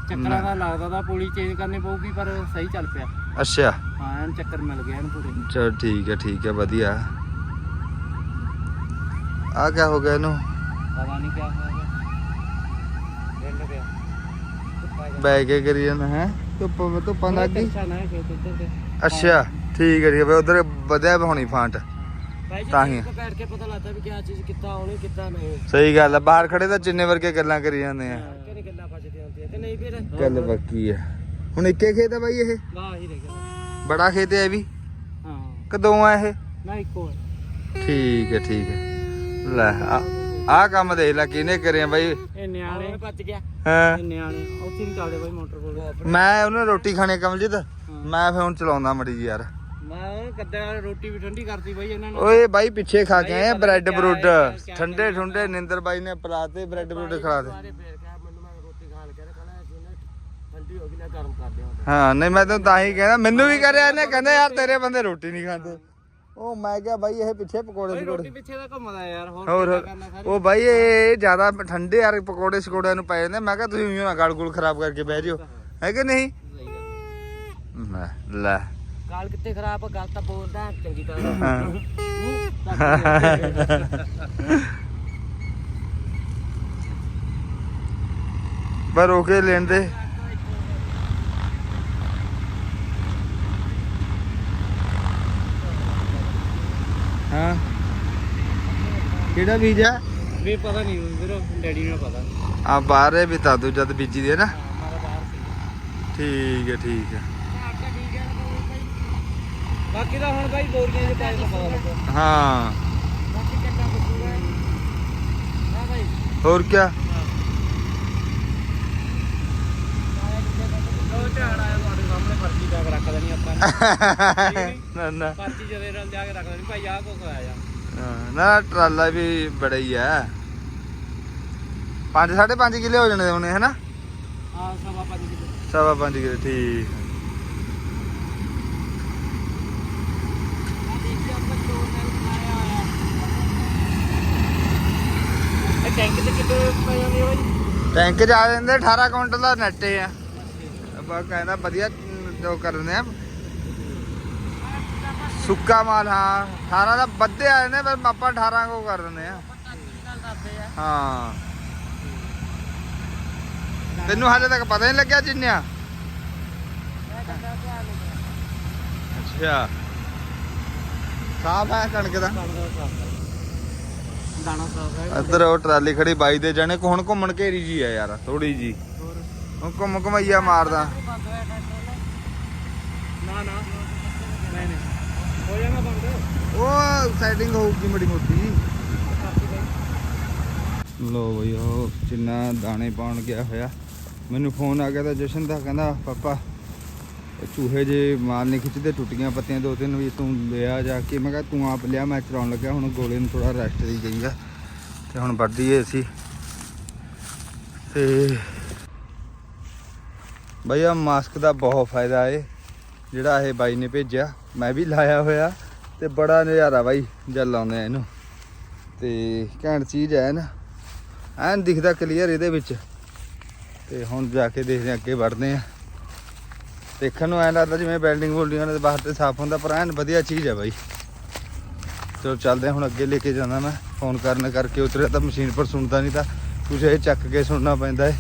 ਚੱਕਰਾਂ ਦਾ ਲੱਗਦਾ ਤਾਂ ਪੁਲੀ ਚੇਂਜ ਕਰਨੀ ਪਊਗੀ ਪਰ ਸਹੀ ਚੱਲ ਪਿਆ। ਅੱਛਾ। ਹਾਂ ਐਨ ਚੱਕਰ ਮਿਲ ਗਿਆ ਇਹਨੂੰ ਪੂਰੇ। ਚਲ ਠੀਕ ਹੈ ਠੀਕ ਹੈ ਵਧੀਆ। ਆ ਕਿਆ ਹੋ ਗਿਆ ਇਹਨੂੰ? ਪਤਾ ਨਹੀਂ ਕਿਆ ਹੋਇਆ ਰੇਲ ਪਿਆ। ਬੈ ਕੇ ਕਰੀ ਜਾਂਦਾ ਹੈ? ਧੁੱਪ ਧੁੱਪਾਂ ਲੱਗ ਗਈ? ਅੱਛਾ ਠੀਕ ਹੈ ਠੀਕ ਹੈ। ਉਧਰ ਵਧਿਆ ਹੋਣੀ ਫਾਂਟ। ਤਾਂ ਹੀ। ਠੀਕ ਬੈਠ ਕੇ ਪਤਾ ਲੱਗਦਾ ਵੀ ਕਿਆ ਚੀਜ਼ ਕਿੱਦਾਂ ਹੋਣੀ ਕਿੱਦਾਂ ਨਹੀਂ। ਸਹੀ ਗੱਲ ਆ ਬਾਹਰ ਖੜੇ ਤਾਂ ਜਿੰਨੇ ਵਰਗੇ ਗੱਲਾਂ ਕਰੀ ਜਾਂਦੇ ਆ। ਕਿਹੜੀ ਗੱਲਾਂ ਨਹੀਂ ਫਿਰ ਆ। ਹੁਣ ਇੱਕੇ ਖੇਤ ਆ ਬਾਈ ਇਹ? ਵਾਹ ਹੀ ਰਹਿ ਗਿਆ। ਬੜਾ ਖੇਤ ਹੈ ਇਹ ਵੀ? ਹਾਂ। ਕਦੋਂ ਆ ਇਹ? ਨਾ ਇੱਕੋ ਹੈ। ਠੀਕ ਹੈ ਠੀਕ ਹੈ ਲੈ ਆ- ਆਹ ਕੰਮ ਦੇਖ ਲੈ ਕਿਹਨੇ ਕਰਿਆ ਬਾਈ? ਇਹ ਨਿਆਣੇ। ਭੱਜ ਗਿਆ। ਹਾਂ? ਇਹ ਨਿਆਣੇ ਉੱਥੇ ਨਹੀਂ ਚੱਲਦੇ ਬਾਈ ਮੋਟਰ ਕੋਲ। ਮੈਂ ਉਹਨੇ ਰੋਟੀ ਖਾਣੇ ਕਮਲਜੀਤ ਮੈਂ ਫੇ ਹੁਣ ਚਲਾਉਂਦਾ ਮੜੀ ਯਾਰ। ਮੈਂ ਕੱਦਾ ਰੋਟੀ ਵੀ ਠੰਡੀ ਕਰਤੀ ਬਾਈ ਇਹਨਾਂ ਨੂੰ। ਓਏ ਬਾਈ ਪਿੱਛੇ ਖਾ ਕੇ ਆਏ ਬ੍ਰੈਡ ਬਰੂਡ। ਠੰਡੇ ਠੁੰਡੇ ਨਿੰਦਰ ਬਾਈ ਨੇ ਪਲਾਤੇ ਬ੍ਰੈਡ ਬਰੂਡ ਖਿਲਾ ਦੇ ਹੋ ਨਹੀਂ ਮੈਂ ਤਾਂ ਤਾਂ ਹੀ ਕਹਿੰਦਾ ਮੈਨੂੰ ਵੀ ਕਰਿਆ ਇਹਨੇ ਕਹਿੰਦਾ ਯਾਰ ਤੇਰੇ ਬੰਦੇ ਰੋਟੀ ਨਹੀਂ ਖਾਂਦੇ। ਉਹ ਮੈਂ ਕਿਹਾ ਬਾਈ ਇਹ ਪਿੱਛੇ ਪਕੌੜੇ ਰੋਟੀ ਪਿੱਛੇ ਦਾ ਘੁੰਮਦਾ ਯਾਰ ਹੋਰ ਉਹ ਬਾਈ ਇਹ ਜ਼ਿਆਦਾ ਠੰਡੇ ਯਾਰ ਪਕੌੜੇ ਸਕੌੜਿਆਂ ਨੂੰ ਪੈ ਜਾਂਦੇ ਮੈਂ ਕਿਹਾ ਤੁਸੀਂ ਉਈਓ ਨਾ ਗਲ ਗੁਲ ਖਰਾਬ ਕਰਕੇ ਬਹਿ ਜਿਓ। ਹੈ। ਕਿ ਨਹੀਂ? ਲੈ। ਗਾਲ ਕਿੱਥੇ ਖਰਾਬ ਗੱਲ ਤਾਂ ਬੋਲਦਾ ਚੰਗੀ ਤਰ੍ਹਾਂ। ਹਾਂ। ਹੂੰ, ਤਾਂ ਪਰ ਰੋਕੇ ਲੈਣ ਦੇ ਹਾਂ। ਕਿਹੜਾ ਬੀਜ ਆ? ਵੀ ਪਤਾ ਨਹੀਂ ਵੀਰੋ ਡੈਡੀ ਨੂੰ ਪਤਾ। ਆ ਬਾਹਰ ਹੈ ਵੀ ਤਾਂ ਤੂੰ ਜਦ ਬੀਜੀ ਦੀ ਹੈ ਨਾ। ਠੀਕ ਹੈ ਠੀਕ ਹੈ। ਬਾਕੀ ਤਾਂ ਹੁਣ ਬਾਈ ਬੋਰੀਆਂ ਦੇ ਦਾ ਪਤਾ ਲੱਗਾ ਹਾਂ। ਬਾਕੀ ਕਿੰਨਾ ਬਚੂਗਾ ਹਾਂ। ਬਾਈ। ਹੋਰ ਕੀ ਨੇ। ਨਾ ਨਾ। ਪਰਚੀ ਜਦੇ ਨਾਲ ਜਾ ਕੇ ਰੱਖ ਦੇਣੀ ਭਾਈ ਆਹ ਕੋ ਖਵਾਇਆ ਹਾਂ, ਨਾ ਟਰਾਲਾ ਵੀ ਬੜਾ ਹੀ ਹੈ 5 5.5 ਕਿਲੇ ਹੋ ਜਾਣੇ ਹੋਣੇ ਹਨਾ? ਆ ਸਵਾ ਪੰਜ ਕਿਲੋ। ਸਵਾ 5 ਕਿਲੇ ਠੀਕ ਆ ਦੇਖੀ ਆਪਾਂ ਦੋ ਦਿਨ ਖਾਇਆ ਹੋਇਆ ਇਹ ਟੈਂਕ ਤੇ ਪੈ ਜਾਂਦੇ ਬਾਈ ਟੈਂਕ ਚ ਆ 18 ਕੁਇੰਟਲ ਦਾ ਨੱਟੇ ਆ। ਆਪਾਂ ਕਹਿੰਦਾ ਵਧੀਆ ਜੋ ਕਰਦੇ ਆ। ਸੁੱਕਾ ਮਾਲ, ਹਾਂ 18 ਦਾ ਵੱਧੇ ਆ ਜਾਂਦੇ, ਪਰ ਆਪਾਂ 18 ਕੋ ਕਰ ਦਿੰਦੇ ਆ। ਹਾਂ। ਤੈਨੂੰ ਹਾਲੇ ਤੱਕ ਪਤਾ ਨਹੀਂ ਲੱਗਿਆ ਜਿੰਨਿਆ? ਅੱਛਾ। ਸਾਫ਼ ਹੈ ਕਣਕ ਦਾ। ਦਾਣਾ ਇੱਧਰ ਉਹ ਟਰਾਲੀ ਖੜੀ ਬਾਈ ਦੇ ਜਾਣੇ ਹੁਣ ਘੁੰਮਣ ਘੇਰੀ ਜੀ ਆ ਯਾਰ ਥੋੜੀ ਜੀ। ਉਹ ਘੁੰਮ ਘੁਮਈਆ ਮਾਰਦਾ। ਨਾ ਨਾ। ਨਹੀਂ ਨਹੀਂ। ਹੋ ਜਾਣਾ ਬੰਦ? ਉਹ ਸੈਟਿੰਗ ਹੋਊਗੀ ਮੜੀ ਮੋਟੀ। ਲੋ ਬਈ ਉਹ ਜਿੰਨਾ ਦਾਣੇ ਪਾਉਣ ਗਿਆ ਹੋਇਆ। ਮੈਨੂੰ ਫੋਨ ਆ ਗਿਆ ਤਾਂ ਜਸ਼ਨ ਦਾ ਕਹਿੰਦਾ ਪਾਪਾ ਚੂਹੇ ਜੇ ਮਾਲ ਨਹੀਂ ਖਿੱਚਦੇ, ਟੁੱਟੀਆਂ ਪੱਤੀਆਂ ਦੋ ਤਿੰਨ ਵੀ ਤੂੰ ਲਿਆ ਜਾ ਕੇ। ਮੈਂ ਕਿਹਾ ਤੂੰ ਆਪ ਲਿਆ, ਮੈਂ ਚਲਾਉਣ ਲੱਗਿਆ, ਹੁਣ ਗੋਲੇ ਨੂੰ ਥੋੜਾ ਰੈਸਟ ਦੀ ਗਈ ਆ ਤੇ ਹੁਣ ਵੱਢੀਏ ਅਸੀਂ ਤੇ ਬਈ ਆ ਮਾਸਕ ਦਾ ਬਹੁਤ ਫਾਇਦਾ ਏ, ਜਿਹੜਾ ਇਹ ਬਾਈ ਨੇ ਭੇਜਿਆ। ਮੈਂ ਵੀ ਲਾਇਆ ਹੋਇਆ ਤੇ ਬੜਾ ਨਜ਼ਾਰਾ ਬਾਈ ਜਦ ਲਾਉਂਦੇ ਆ ਇਹਨੂੰ। ਤੇ ਘੈਂਟ ਚੀਜ਼ ਹੈ ਨਾ। ਐਨ ਦਿਖਦਾ ਕਲੀਅਰ ਇਹਦੇ ਵਿੱਚ। ਤੇ ਹੁਣ ਜਾ ਕੇ ਦੇਖਦੇ ਹਾਂ ਅੱਗੇ ਵੜਦੇ ਆ। ਦੇਖਣ ਨੂੰ ਐਂ ਲੱਗਦਾ ਜਿਵੇਂ ਬਿਲਡਿੰਗ ਬੁਲਡਿੰਗਾਂ ਦੇ ਬਾਹਰ ਤੇ ਸਾਫ਼ ਹੁੰਦਾ, ਪਰ ਐਨ ਵਧੀਆ ਚੀਜ਼ ਹੈ ਬਾਈ। ਚਲੋ ਚੱਲਦੇ ਹਾਂ, ਹੁਣ ਅੱਗੇ ਲੈ ਕੇ ਜਾਣਾ ਮੈਂ। ਫੋਨ ਕਰਨ ਕਰਕੇ ਉਤਰਿਆ ਤਾਂ ਮਸ਼ੀਨ ਪਰ ਸੁਣਦਾ ਨਹੀਂ ਤਾਂ ਕੁਛ ਇਹ ਚੱਕ ਕੇ ਸੁਣਨਾ ਪੈਂਦਾ ਹੈ।